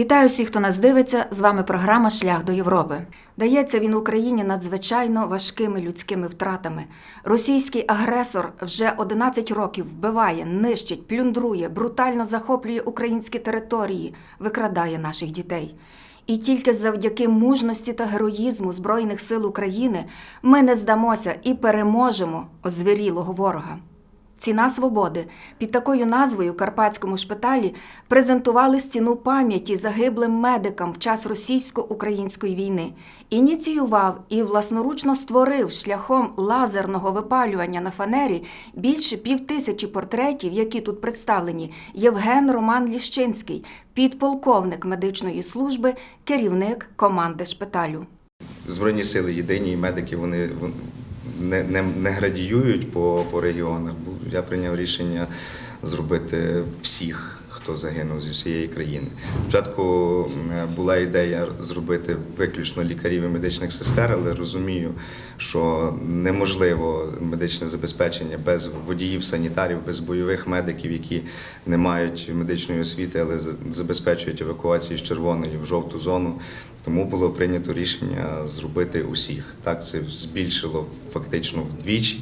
Вітаю всіх, хто нас дивиться. З вами програма Шлях до Європи. Дається він Україні надзвичайно важкими людськими втратами. Російський агресор вже 11 років вбиває, нищить, плюндрує, брутально захоплює українські території, викрадає наших дітей. І тільки завдяки мужності та героїзму Збройних сил України ми не здамося і переможемо озвірілого ворога. Ціна свободи під такою назвою Карпатському шпиталі презентували стіну пам'яті загиблим медикам в час російсько-української війни. Ініціював і власноручно створив шляхом лазерного випалювання на фанері більше півтисячі портретів, які тут представлені. Євген Роман Ліщинський, підполковник медичної служби, керівник команди шпиталю. Збройні сили єдині медики вони вон- не, не, не градіюють по, по регіонах. Я прийняв рішення зробити всіх, хто загинув зі всієї країни. Спочатку була ідея зробити виключно лікарів і медичних сестер, але розумію, що неможливо медичне забезпечення без водіїв, санітарів, без бойових медиків, які не мають медичної освіти, але забезпечують евакуацію з червоної в жовту зону. Тому було прийнято рішення зробити усіх. Так, це збільшило фактично вдвічі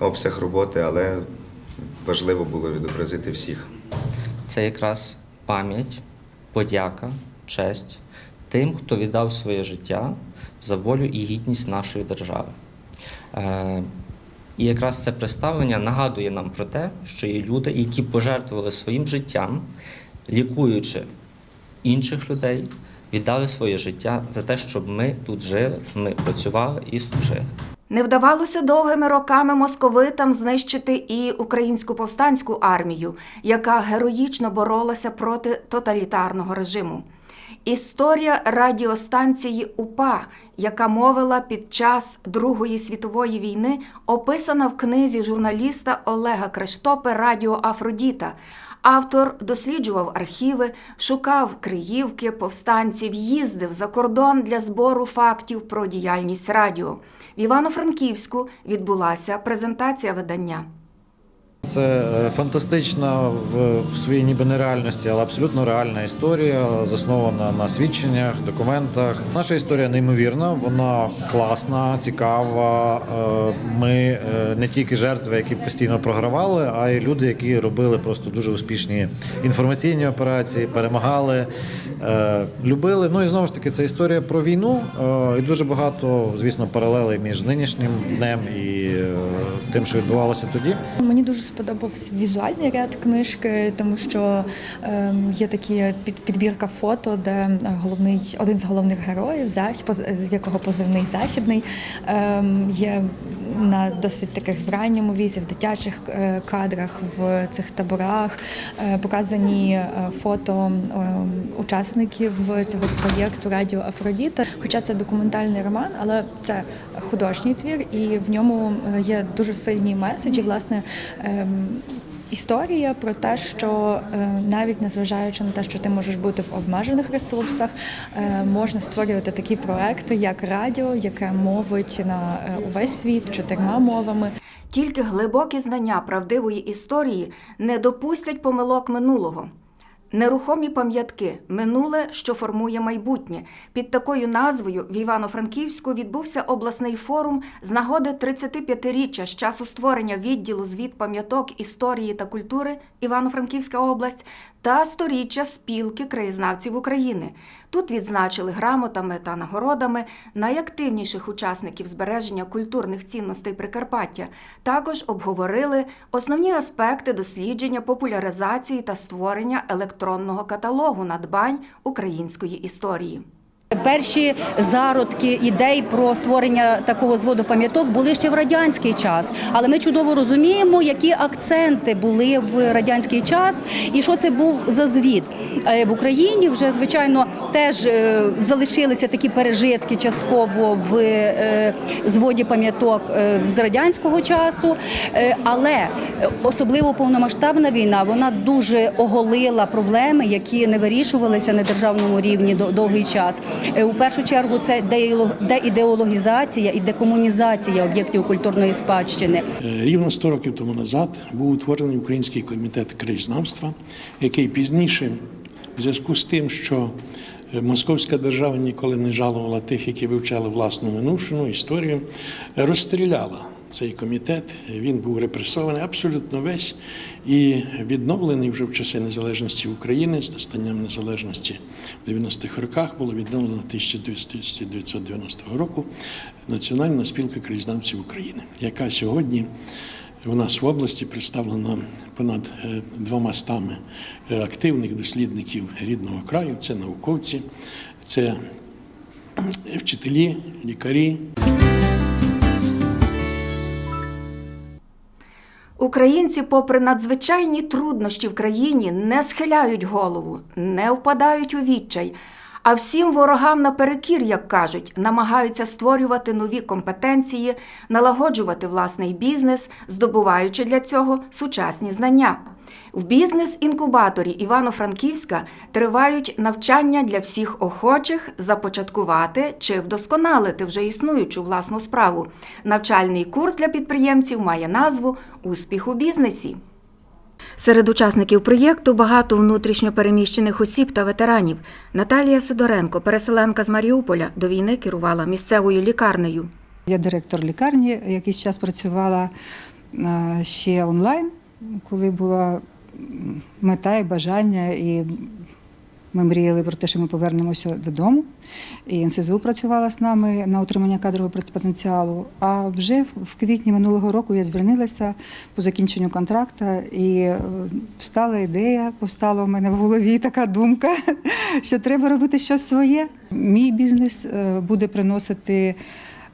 обсяг роботи, але важливо було відобразити всіх. Це якраз пам'ять, подяка, честь тим, хто віддав своє життя за волю і гідність нашої держави. Е, і якраз це представлення нагадує нам про те, що є люди, які пожертвували своїм життям, лікуючи інших людей, віддали своє життя за те, щоб ми тут жили, ми працювали і служили. Не вдавалося довгими роками московитам знищити і українську повстанську армію, яка героїчно боролася проти тоталітарного режиму. Історія радіостанції УПА, яка мовила під час Другої світової війни, описана в книзі журналіста Олега Криштопи Радіо Афродіта. Автор досліджував архіви, шукав криївки повстанців, їздив за кордон для збору фактів про діяльність радіо. В Івано-Франківську відбулася презентація видання. Це е, фантастична в своїй ніби нереальності, але абсолютно реальна історія, заснована на свідченнях, документах. Наша історія неймовірна, вона класна, цікава. Е, Ми е, не тільки жертви, які постійно програвали, а й люди, які робили просто дуже успішні інформаційні операції, перемагали, любили. Ну і знову ж таки, це історія про війну. І дуже багато, звісно, паралелей між нинішнім днем і тим, що відбувалося тоді. Мені дуже сподобався візуальний ряд книжки, тому що ем, є такі під, підбірка фото, де головний один з головних героїв, захід, в якого позивний західний, ем, є на досить таких в ранньому віці, в дитячих е, кадрах в цих таборах. Е, показані е, фото ем, учасників цього проєкту Радіо Афродіта. Хоча це документальний роман, але це художній твір, і в ньому є дуже сильні меседжі. Власне, історія про те, що е, навіть незважаючи на те, що ти можеш бути в обмежених ресурсах, е, можна створювати такі проекти, як радіо, яке мовить на е, увесь світ чотирма мовами. Тільки глибокі знання правдивої історії не допустять помилок минулого. Нерухомі пам'ятки минуле, що формує майбутнє. Під такою назвою в Івано-Франківську відбувся обласний форум з нагоди 35-річчя з часу створення відділу звіт пам'яток історії та культури Івано-Франківська область та сторіччя спілки краєзнавців України. Тут відзначили грамотами та нагородами найактивніших учасників збереження культурних цінностей Прикарпаття. Також обговорили основні аспекти дослідження, популяризації та створення електронного каталогу надбань української історії. Перші зародки ідей про створення такого зводу пам'яток були ще в радянський час, але ми чудово розуміємо, які акценти були в радянський час і що це був за звіт Е, в Україні. Вже звичайно теж е, залишилися такі пережитки частково в е, зводі пам'яток з радянського часу, але особливо повномасштабна війна вона дуже оголила проблеми, які не вирішувалися на державному рівні до- довгий час. Е, У першу чергу це деідеологізація і декомунізація об'єктів культурної спадщини. Е, Рівно 100 років тому назад був утворений Український комітет краєзнавства, який пізніше в зв'язку з тим, що е, Московська держава ніколи не жалувала тих, які вивчали власну минувшину історію, розстріляла цей комітет. Він був репресований абсолютно весь і відновлений вже в часи незалежності України з настанням незалежності в 90-х роках було відновлено 1990 року Національна спілка краєзнавців України, яка сьогодні у нас в області представлена понад е, двома стами е, активних дослідників рідного краю. Це науковці, це вчителі, лікарі, Українці, попри надзвичайні труднощі в країні, не схиляють голову, не впадають у відчай, а всім ворогам наперекір, як кажуть, намагаються створювати нові компетенції, налагоджувати власний бізнес, здобуваючи для цього сучасні знання. В бізнес-інкубаторі Івано-Франківська тривають навчання для всіх охочих започаткувати чи вдосконалити вже існуючу власну справу. Навчальний курс для підприємців має назву Успіх у бізнесі. Серед учасників проєкту багато внутрішньо переміщених осіб та ветеранів. Наталія Сидоренко, переселенка з Маріуполя, до війни керувала місцевою лікарнею. Я директор лікарні, якийсь час працювала е, ще онлайн, коли була мета і бажання, і ми мріяли про те, що ми повернемося додому. І НСЗУ працювала з нами на утримання кадрового потенціалу. А вже в- квітні минулого року я звільнилася по закінченню контракту, і е, встала ідея, повстала в мене в голові така думка, що треба робити щось своє. Мій бізнес е, буде приносити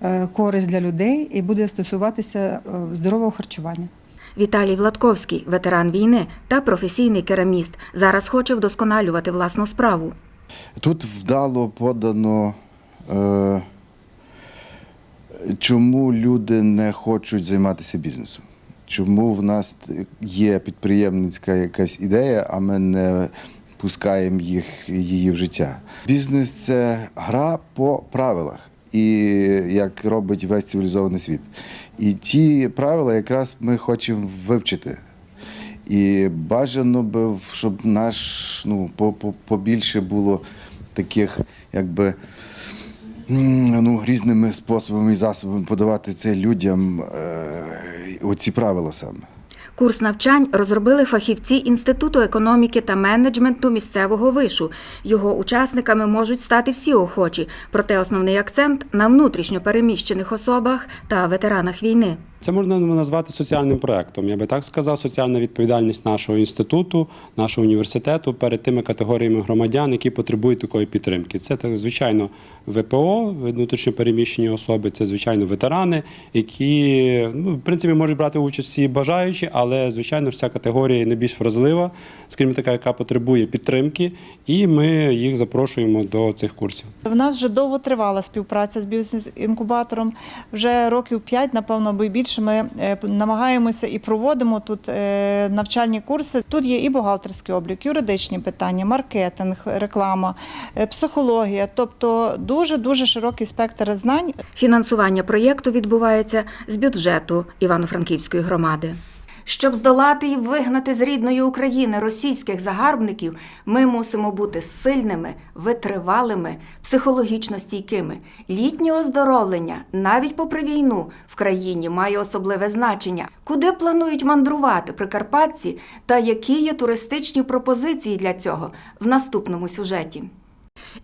е, користь для людей і буде стосуватися здорового харчування. Віталій Владковський, ветеран війни та професійний кераміст, зараз хоче вдосконалювати власну справу. Тут вдало подано, е, чому люди не хочуть займатися бізнесом. Чому в нас є підприємницька якась ідея, а ми не пускаємо їх, її в життя. Бізнес це гра по правилах, і як робить весь цивілізований світ. І ті правила якраз ми хочемо вивчити. І бажано би, щоб наш ну, по- по- побільше було таких, якби ну, різними способами і засобами подавати це людям е, оці правила саме. Курс навчань розробили фахівці Інституту економіки та менеджменту місцевого вишу. Його учасниками можуть стати всі охочі, проте основний акцент на внутрішньо переміщених особах та ветеранах війни. Це можна назвати соціальним проектом. Я би так сказав, соціальна відповідальність нашого інституту, нашого університету перед тими категоріями громадян, які потребують такої підтримки. Це так, звичайно ВПО, внутрішньо переміщені особи, це звичайно ветерани, які ну, в принципі можуть брати участь всі бажаючі, але звичайно ж ця категорія найбільш вразлива, скажімо така, яка потребує підтримки, і ми їх запрошуємо до цих курсів. В нас вже довго тривала співпраця з бізнес-інкубатором. Вже років 5, напевно, й більше. Ми е, намагаємося і проводимо тут е, навчальні курси. Тут є і бухгалтерський облік, юридичні питання, маркетинг, реклама, е, психологія, тобто дуже дуже широкий спектр знань. Фінансування проєкту відбувається з бюджету Івано-Франківської громади. Щоб здолати і вигнати з рідної України російських загарбників, ми мусимо бути сильними, витривалими, психологічно стійкими. Літнє оздоровлення, навіть попри війну, в країні має особливе значення. Куди планують мандрувати прикарпатці та які є туристичні пропозиції для цього в наступному сюжеті.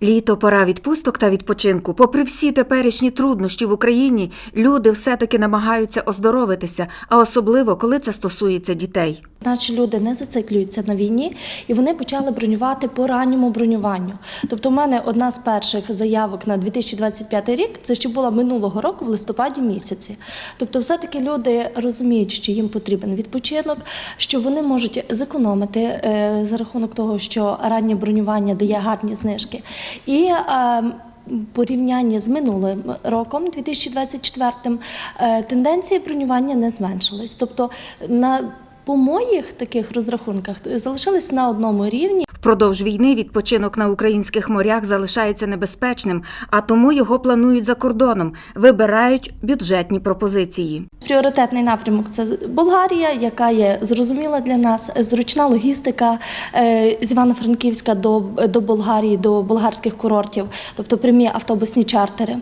Літо пора відпусток та відпочинку. Попри всі теперішні труднощі в Україні, люди все-таки намагаються оздоровитися, а особливо коли це стосується дітей. Наші люди не зациклюються на війні, і вони почали бронювати по ранньому бронюванню. Тобто, в мене одна з перших заявок на 2025 рік це ще була минулого року в листопаді місяці. Тобто, все-таки люди розуміють, що їм потрібен відпочинок, що вони можуть зекономити е, за рахунок того, що раннє бронювання дає гарні знижки. І е, порівнянні з минулим роком, 2024, е, тенденції бронювання не зменшились. Тобто на по моїх таких розрахунках залишились на одному рівні. В Впродовж війни відпочинок на українських морях залишається небезпечним, а тому його планують за кордоном, вибирають бюджетні пропозиції. Пріоритетний напрямок це Болгарія, яка є зрозуміла для нас, зручна логістика е, з Івано-Франківська до, до Болгарії, до болгарських курортів, тобто прямі автобусні чартери.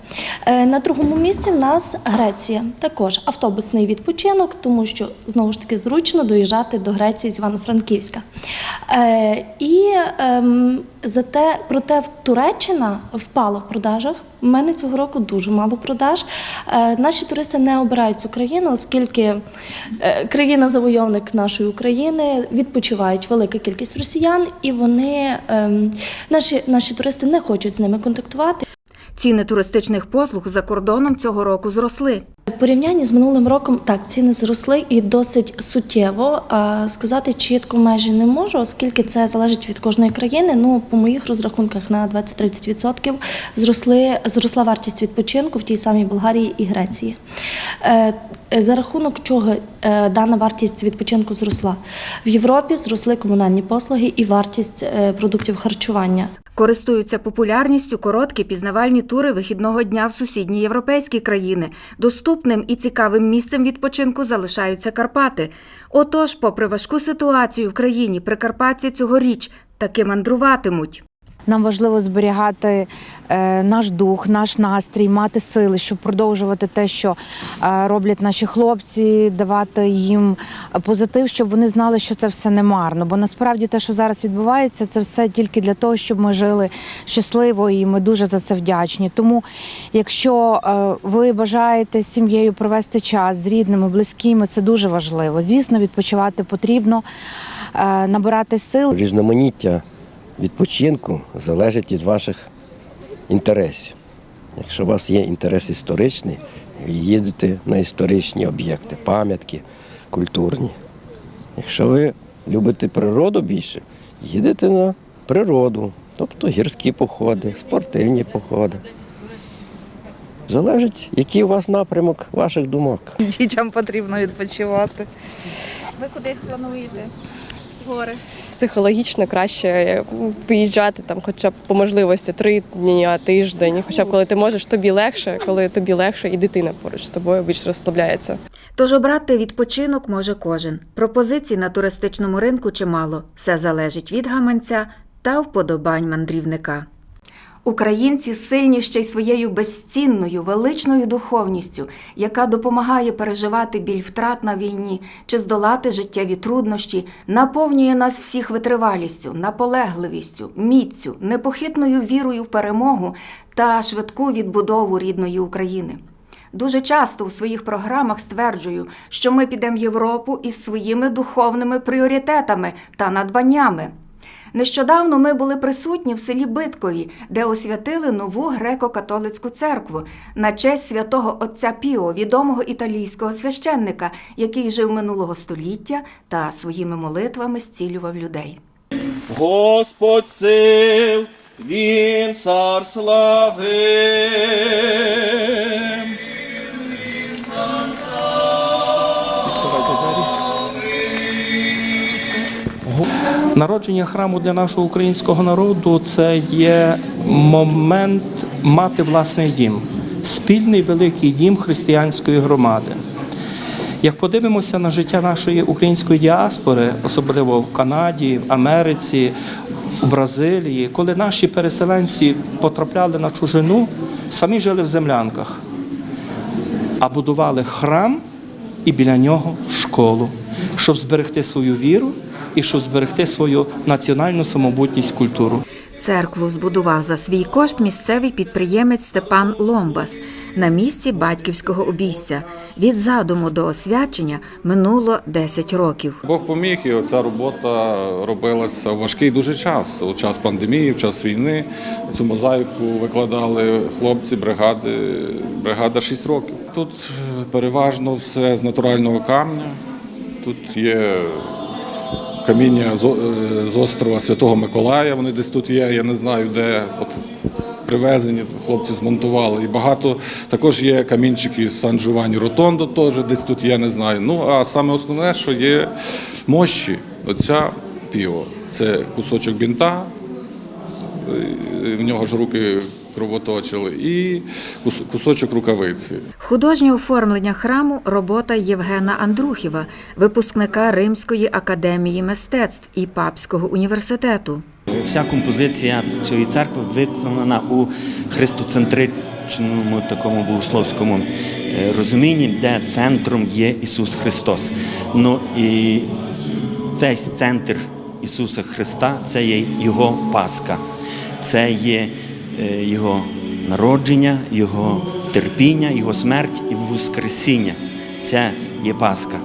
Е, На другому місці в нас Греція, також автобусний відпочинок, тому що знову ж таки зручно доїжджати до Греції з Івано-Франківська. Е, І ем, зате, проте в Туреччина впала в продажах. У мене цього року дуже мало продаж. Е, Наші туристи не обирають цю країну, оскільки е, країна-завойовник нашої України відпочивають велика кількість росіян, і вони ем, наші, наші туристи не хочуть з ними контактувати. Ціни туристичних послуг за кордоном цього року зросли. В порівнянні з минулим роком так ціни зросли і досить суттєво. Сказати чітко майже не можу, оскільки це залежить від кожної країни. Ну по моїх розрахунках на 20-30% зросли зросла вартість відпочинку в тій самій Болгарії і Греції. Е, За рахунок чого е, дана вартість відпочинку зросла в Європі. Зросли комунальні послуги і вартість е, продуктів харчування. Користуються популярністю короткі пізнавальні тури вихідного дня в сусідні європейські країни. Доступним і цікавим місцем відпочинку залишаються Карпати. Отож, попри важку ситуацію в країні, прикарпатці цьогоріч таки мандруватимуть. Нам важливо зберігати е, наш дух, наш настрій, мати сили, щоб продовжувати те, що е, роблять наші хлопці, давати їм позитив, щоб вони знали, що це все не марно. Бо насправді те, що зараз відбувається, це все тільки для того, щоб ми жили щасливо, і ми дуже за це вдячні. Тому, якщо е, ви бажаєте з сім'єю провести час з рідними, близькими, це дуже важливо. Звісно, відпочивати потрібно, набирати сил. Різноманіття відпочинку залежить від ваших інтересів. Якщо у вас є інтерес історичний, ви їдете на історичні об'єкти, пам'ятки культурні. Якщо ви любите природу більше, їдете на природу, тобто гірські походи, спортивні походи. Залежить, який у вас напрямок ваших думок. Дітям потрібно відпочивати. Ви кудись плануєте? Гори. Психологічно краще виїжджати там, хоча б по можливості три дні, а тиждень. Хоча б коли ти можеш, тобі легше, коли тобі легше, і дитина поруч з тобою більш розслабляється. Тож обрати відпочинок може кожен. Пропозицій на туристичному ринку чимало. Все залежить від гаманця та вподобань мандрівника. Українці сильні ще й своєю безцінною, величною духовністю, яка допомагає переживати біль втрат на війні чи здолати життєві труднощі, наповнює нас всіх витривалістю, наполегливістю, міцю, непохитною вірою в перемогу та швидку відбудову рідної України. Дуже часто у своїх програмах стверджую, що ми підемо в Європу із своїми духовними пріоритетами та надбаннями. Нещодавно ми були присутні в селі Биткові, де освятили нову греко-католицьку церкву на честь святого отця Піо, відомого італійського священника, який жив минулого століття та своїми молитвами зцілював людей. Господь сил, він цар слави. Народження храму для нашого українського народу це є момент мати власний дім, спільний великий дім християнської громади. Як подивимося на життя нашої української діаспори, особливо в Канаді, в Америці, в Бразилії, коли наші переселенці потрапляли на чужину, самі жили в землянках, а будували храм і біля нього школу, щоб зберегти свою віру і щоб зберегти свою національну самобутність культуру. Церкву збудував за свій кошт місцевий підприємець Степан Ломбас на місці батьківського обійстя. Від задуму до освячення минуло 10 років. Бог поміг, і ця робота робилася в важкий дуже час. У час пандемії, в час війни. Цю мозаїку викладали хлопці бригади, бригада 6 років. Тут е, переважно все з натурального камня. Тут є каміння е, з острова Святого Миколая. Вони десь тут є. Я не знаю, де от привезені. Хлопці змонтували. І багато також є камінчики з Сан Джованні Ротондо, теж десь тут є, не знаю. Ну а саме основне, що є мощі. Оця піво. Це кусочок бінта, е, в нього ж руки кровоточили, і кусочок рукавиці. Художнє оформлення храму робота Євгена Андрухіва, випускника Римської академії мистецтв і Папського університету. Вся композиція цієї церкви виконана у христоцентричному такому богословському е, розумінні, де центром є Ісус Христос. Ну і весь центр Ісуса Христа це є Його Пасха, це є Його народження, Його терпіння, Його смерть і Воскресіння. Це є Пасха.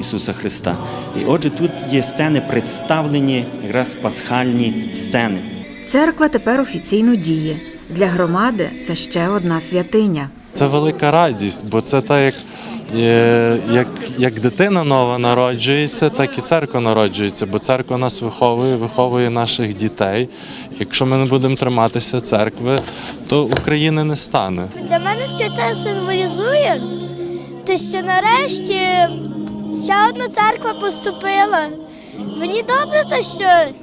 Ісуса Христа. І отже, тут є сцени представлені, якраз пасхальні сцени. Церква тепер офіційно діє. Для громади це ще одна святиня. Це велика радість, бо це так, як, е, як, як дитина нова народжується, так і церква народжується, бо церква нас виховує, виховує наших дітей. Якщо ми не будемо триматися церкви, то України не стане. Для мене що це символізує, те, що нарешті ще одна церква поступила. Мені добре, те, що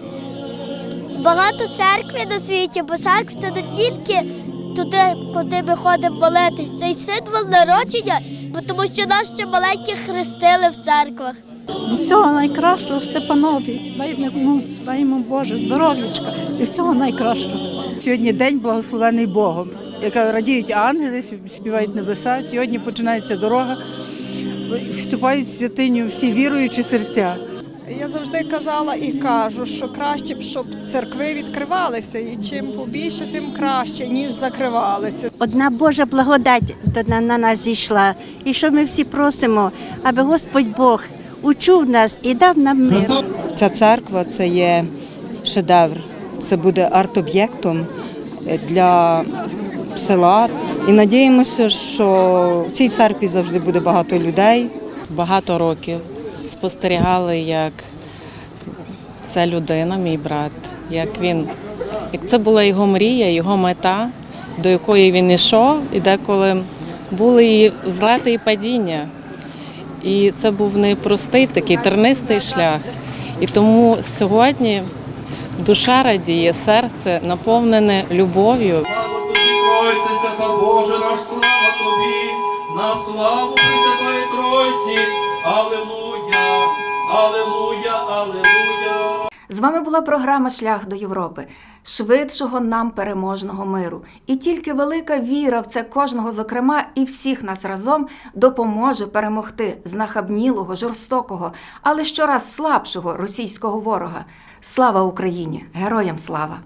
багато церкви на світі, бо церква це не тільки туди, куди ми ходимо молитись. Це й символ народження, бо тому що нас ще маленьких хрестили в церквах. Всього найкращого Степанові. Дай ну, дай йому Боже, здоров'ячка і всього найкращого. Сьогодні день благословений Богом. Яка радіють ангели, співають небеса. Сьогодні починається дорога. Вступають в святиню всі віруючі серця. Я завжди казала і кажу, що краще б, щоб церкви відкривалися, і чим побільше, тим краще, ніж закривалися. Одна Божа благодать на нас зійшла. І що ми всі просимо, аби Господь Бог учув нас і дав нам мир. Ця церква це є шедевр. Це буде арт-об'єктом для села. І надіємося, що в цій церкві завжди буде багато людей. Багато років спостерігали, як ця людина, мій брат, як він, як це була його мрія, його мета, до якої він йшов, і деколи були і злети і падіння. І це був непростий такий тернистий шлях. І тому сьогодні душа радіє, серце наповнене любов'ю. Свята Боже наш, слава Тобі, на славу Пресвятої Тройці. Аллилуйя, Аллилуйя, Аллилуйя. З вами була програма Шлях до Європи, швидшого нам переможного миру. І тільки велика віра в це кожного, зокрема, і всіх нас разом допоможе перемогти знахабнілого, жорстокого, але щораз слабшого російського ворога. Слава Україні! Героям слава!